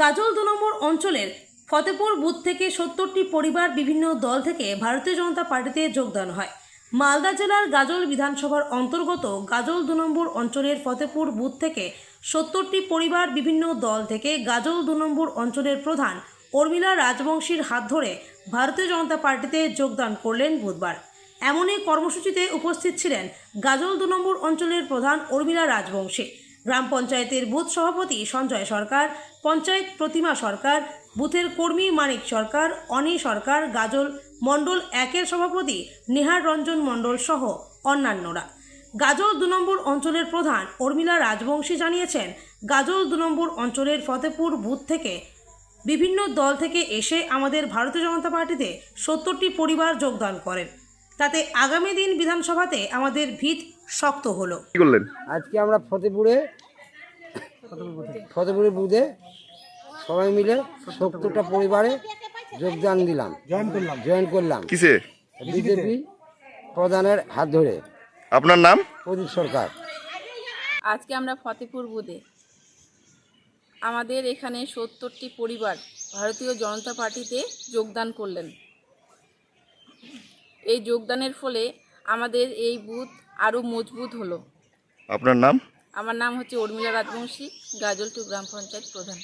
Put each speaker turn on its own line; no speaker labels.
গাজল দু নম্বর অঞ্চলের ফতেপুর বুথ থেকে সত্তরটি পরিবার বিভিন্ন দল থেকে ভারতীয় জনতা পার্টিতে যোগদান হয়। মালদা জেলার গাজল বিধানসভার অন্তর্গত গাজল দু নম্বর অঞ্চলের ফতেপুর বুথ থেকে সত্তরটি পরিবার বিভিন্ন দল থেকে গাজল দু নম্বর অঞ্চলের প্রধান উর্মিলা রাজবংশীর হাত ধরে ভারতীয় জনতা পার্টিতে যোগদান করলেন বুধবার। এমনই কর্মসূচিতে উপস্থিত ছিলেন গাজল দু নম্বর অঞ্চলের প্রধান উর্মিলা রাজবংশী। গ্রাম পঞ্চায়েতের বুথ সভাপতি সঞ্জয় সরকার, পঞ্চায়েত প্রতিমা সরকার, বুথের কর্মী মানিক সরকার অনি সরকার, গাজল মণ্ডল একের সভাপতি নেহার রঞ্জন মণ্ডল সহ অন্যান্যরা। গাজল দু নম্বর অঞ্চলের প্রধান উর্মিলা রাজবংশী জানিয়েছেন, গাজল দু নম্বর অঞ্চলের ফতেপুর বুথ থেকে বিভিন্ন দল থেকে এসে আমাদের ভারতীয় জনতা পার্টিতে সত্তরটি পরিবার যোগদান করেন। তাতে আগামী দিন বিধানসভাতে আমাদের ভিত শক্ত হলো।
কি করলেন?
আজকে আমরা ফতেপুরে ফতেপুরে বুধে সবাই মিলে সত্তরটা পরিবারে যোগদান দিলাম। জয়েন করলাম। জয়েন করলাম।
কিসে?
বিজেপি প্রধানের হাত ধরে।
আপনার নাম?
প্রদীপ সরকার।
আজকে আমরা ফতেপুর বুধে আমাদের এখানে সত্তরটি পরিবার ভারতীয় জনতা পার্টিতে যোগদান করলেন। এই যোগদানের ফলে আমাদের এই বুথ আরও মজবুত হলো।
আপনার নাম?
আমার নাম হচ্ছে উর্মিলা রাজবংশী গাজল টু গ্রাম পঞ্চায়েত প্রধান।